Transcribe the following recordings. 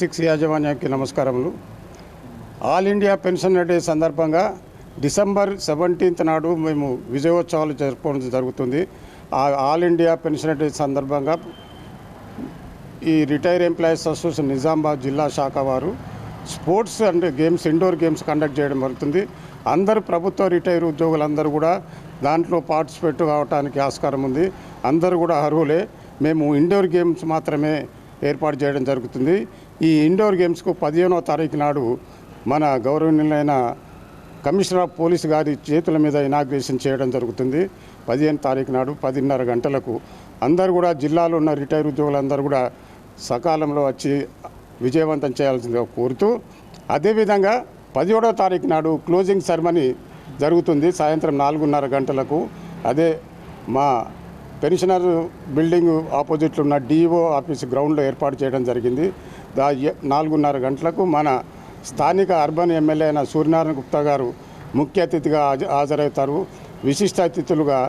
Six యాజమాన్యానికి నమస్కారములు. All India pension day సందర్భంగా డిసెంబర్ సెవెంటీన్త్ నాడు మేము విజయోత్సవాలు జరుపుకోవడం జరుగుతుంది. ఆ ఆల్ ఇండియా పెన్షన్ డే సందర్భంగా ఈ రిటైర్ ఎంప్లాయీస్ అసోసియేషన్ నిజామాబాద్ జిల్లా శాఖ వారు sports and games indoor games conduct చేయడం జరుగుతుంది. అందరు ప్రభుత్వ రిటైర్ ఉద్యోగులందరూ కూడా దాంట్లో పార్టిసిపేట్ కావడానికి ఆస్కారం ఉంది. అందరూ కూడా అర్హులే. మేము ఇండోర్ గేమ్స్ మాత్రమే ఏర్పాటు చేయడం జరుగుతుంది. ఈ ఇండోర్ గేమ్స్కు పదిహేనవ తారీఖు నాడు మన గౌరవనీయులైన కమిషనర్ ఆఫ్ పోలీస్ గారి చేతుల మీద ఇనాగ్రేషన్ చేయడం జరుగుతుంది. పదిహేను తారీఖు నాడు పదిన్నర గంటలకు అందరూ కూడా జిల్లాలో ఉన్న రిటైర్ ఉద్యోగులందరూ కూడా సకాలంలో వచ్చి విజయవంతం చేయాల్సిందిగా కోరుతూ అదేవిధంగా పదిహేడవ తారీఖు నాడు క్లోజింగ్ సెరమనీ జరుగుతుంది సాయంత్రం నాలుగున్నర గంటలకు. అదే మా పెన్షనర్ బిల్డింగ్ ఆపోజిట్లో ఉన్న డిఓ ఆఫీస్ గ్రౌండ్లో ఏర్పాటు చేయడం జరిగింది. నాలుగున్నర గంటలకు మన స్థానిక అర్బన్ ఎమ్మెల్యే అయిన సూర్యనారాయణ గుప్తా గారు ముఖ్య అతిథిగా హాజరవుతారు. విశిష్ట అతిథులుగా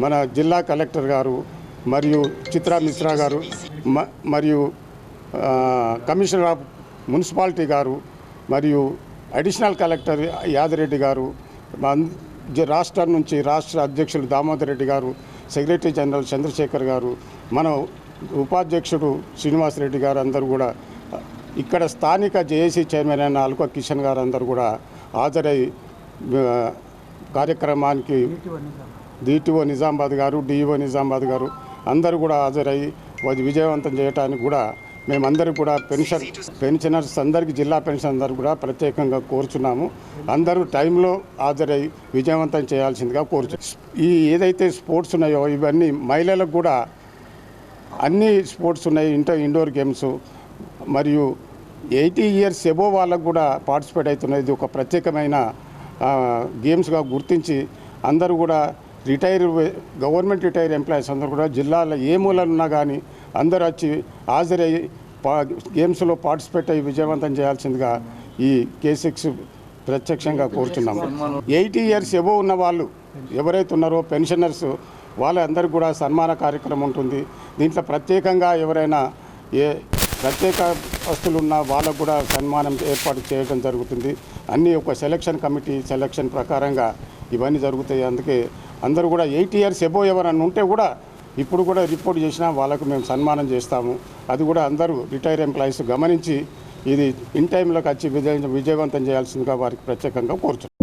మన జిల్లా కలెక్టర్ గారు మరియు చిత్రా మిశ్రా గారు మ- మరియు కమిషనర్ ఆఫ్ మున్సిపాలిటీ గారు మరియు అడిషనల్ కలెక్టర్ యాదిరెడ్డి గారు రాష్ట్రం నుంచి రాష్ట్ర అధ్యక్షులు దామోదర్ రెడ్డి గారు సెక్రటరీ జనరల్ చంద్రశేఖర్ గారు మన ఉపాధ్యక్షుడు శ్రీనివాసరెడ్డి గారు అందరూ కూడా ఇక్కడ స్థానిక జేఏసీ చైర్మన్ అయిన అల్క కిషన్ గారు అందరూ కూడా హాజరై కార్యక్రమానికి డిటిఓ నిజామాబాద్ గారు డిఈఓ నిజామాబాద్ గారు అందరూ కూడా హాజరై అది విజయవంతం చేయడానికి కూడా మేమందరూ కూడా పెన్షన్ పెన్షనర్స్ అందరికీ జిల్లా పెన్షన్ అందరూ కూడా ప్రత్యేకంగా కోరుచున్నాము. అందరూ టైంలో హాజరై విజయవంతం చేయాల్సిందిగా కోరుచు ఈ ఏదైతే స్పోర్ట్స్ ఉన్నాయో ఇవన్నీ మహిళలకు కూడా అన్ని స్పోర్ట్స్ ఉన్నాయి ఇంటర్ ఇండోర్ గేమ్స్ మరియు ఎయిటీ ఇయర్స్ ఎబో వాళ్ళకు కూడా పార్టిసిపేట్ అవుతున్నది. ఇది ఒక ప్రత్యేకమైన గేమ్స్గా గుర్తించి అందరూ కూడా రిటైర్ గవర్నమెంట్ రిటైర్ ఎంప్లాయీస్ అందరూ కూడా జిల్లాలో ఏ మూలన ఉన్నా కానీ అందరూ వచ్చి హాజరై పా గేమ్స్లో పార్టిసిపేట్ అయ్యి విజయవంతం చేయాల్సిందిగా ఈ కేసిక్స్ ప్రత్యక్షంగా కోరుతున్నాము ఎయిటీ ఇయర్స్ ఎబో ఉన్న వాళ్ళు ఎవరైతే ఉన్నారో పెన్షనర్స్ వాళ్ళందరికీ కూడా సన్మాన కార్యక్రమం ఉంటుంది. దీంట్లో ప్రత్యేకంగా ఎవరైనా ఏ ప్రత్యేక వస్తువులు ఉన్న వాళ్ళకు కూడా సన్మానం ఏర్పాటు చేయడం జరుగుతుంది. అన్నీ ఒక సెలక్షన్ కమిటీ సెలక్షన్ ప్రకారంగా ఇవన్నీ జరుగుతాయి. అందుకే అందరూ కూడా ఎయిట్ ఇయర్స్ ఎబో ఎవరన్నా ఉంటే కూడా ఇప్పుడు కూడా రిపోర్ట్ చేసినా వాళ్ళకు మేము సన్మానం చేస్తాము. అది కూడా అందరూ రిటైర్ ఎంప్లాయీస్ గమనించి ఇది ఇన్ టైంలోకి వచ్చి విజయ విజయవంతం చేయాల్సిందిగా వారికి ప్రత్యేకంగా కోరుతున్నాం